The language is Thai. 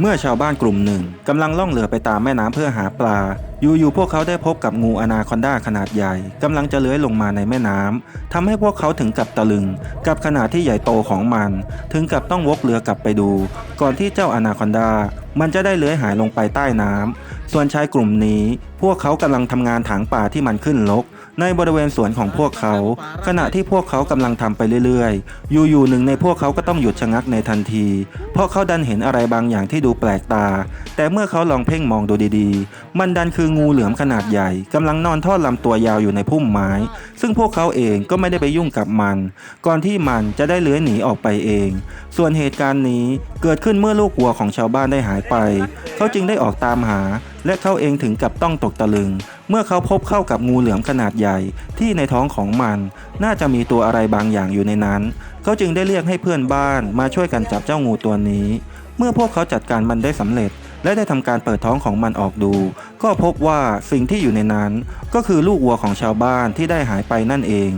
เมื่อชาวบ้านกลุ่มหนึ่งกำลังล่องเรือไปตามแม่น้ำเพื่อหาปลา อยู่ๆพวกเขาได้พบกับงูอนาคอนดาขนาดใหญ่กำลังจะเลื้อยลงมาในแม่น้ำทำให้พวกเขาถึงกับตะลึง กับขนาดที่ใหญ่โตของมัน ถึงกับต้องวกเรือกลับไปดู ก่อนที่เจ้าอนาคอนดา มันจะได้เลื้อยหายลงไปใต้น้ำส่วนชายกลุ่มนี้ พวกเขากำลังทำงานถางป่าที่มันขึ้นรกในบริเวณสวนของพวกเขา ขณะที่พวกเขากำลังทำไปเรื่อยๆ อยู่ๆหนึ่งในพวกเขาก็ต้องหยุดชะงักในทันที เพราะเขาดันเห็นอะไรบางอย่างที่ดูแปลกตา แต่เมื่อเขาลองเพ่งมองดูดีๆ มันดันคืองูเหลือมขนาดใหญ่กำลังนอนทอดลำตัวยาวอยู่ในพุ่มไม้ ซึ่งพวกเขาเองก็ไม่ได้ไปยุ่งกับมัน ก่อนที่มันจะได้เลื้อยหนีออกไปเอง ส่วนเหตุการณ์นี้เกิดขึ้นเมื่อลูกวัวของชาวบ้านได้หายไป เขาจึงได้ออกตามหา และเขาเองถึงกับต้องตกตะลึง เมื่อเขาพบเข้ากับงูเหลือมขนาดใหญ่ ที่ในท้องของมัน น่าจะมีตัวอะไรบางอย่างอยู่ในนั้น เขาจึงได้เรียกให้เพื่อนบ้านมาช่วยกันจับเจ้างูตัวนี้ เมื่อพวกเขาจัดการมันได้สำเร็จ และได้ทำการเปิดท้องของมันออกดู ก็พบว่าสิ่งที่อยู่ในนั้น ก็คือลูกวัวของชาวบ้านที่ได้หายไปนั่นเอง